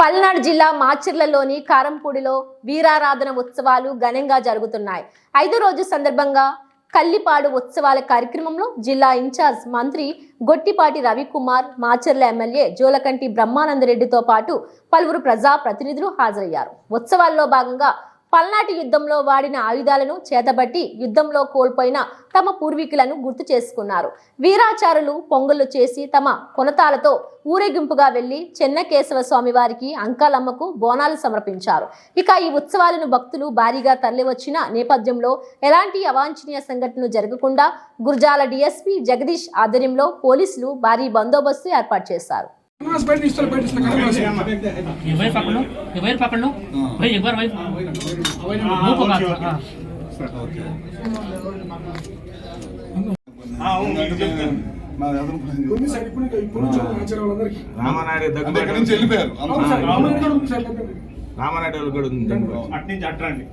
పల్నాడు జిల్లా మాచిర్లలోని కారంపూడిలో వీరారాధన ఉత్సవాలు ఘనంగా జరుగుతున్నాయి. ఐదో రోజు సందర్భంగా కల్లిపాడు ఉత్సవాల కార్యక్రమంలో జిల్లా ఇన్ఛార్జ్ మంత్రి గొట్టిపాటి రవికుమార్ మాచర్ల ఎమ్మెల్యే జోలకంటి బ్రహ్మానందరెడ్డితో పాటు పలువురు ప్రజా ప్రతినిధులు హాజరయ్యారు. ఉత్సవాల్లో భాగంగా పల్నాటి యుద్ధంలో వాడిన ఆయుధాలను చేతబట్టి యుద్ధంలో కోల్పోయిన తమ పూర్వీకులను గుర్తు చేసుకున్నారు. వీరాచారులు పొంగళ్ళు చేసి తమ కొనతాలతో ఊరేగింపుగా వెళ్ళి చెన్నకేశవ స్వామి వారికి అంకాలమ్మకు బోనాలు సమర్పించారు. ఇక ఈ ఉత్సవాలను భక్తులు భారీగా తరలివచ్చిన నేపథ్యంలో ఎలాంటి అవాంఛనీయ సంఘటనలు జరగకుండా గుర్జాల డీఎస్పీ జగదీష్ ఆధ్వర్యంలో పోలీసులు భారీ బందోబస్తు ఏర్పాటు చేశారు. कनवास बैठ इस तरह बैठ इस तरह कनवास ये वायर पकड़ लो ये वायर पकड़ लो भाई एक बार वायर मुंह पकड़ लो हाँ ఉంది సార్ ఇప్పుడు ఇంకా ఇప్పుడు నుంచి ఆచారం వాళ్ళందరికీ రామనాయుడు అంటే దగ్గర ఇక్కడి నుంచి వెళ్ళిపోయారు అవును సార్ రామాయణ కూడా ఉంది సార్ చెప్పండి. రామనాయుడు వాళ్ళు కూడా ఉంది దగ్గర. జరగండి.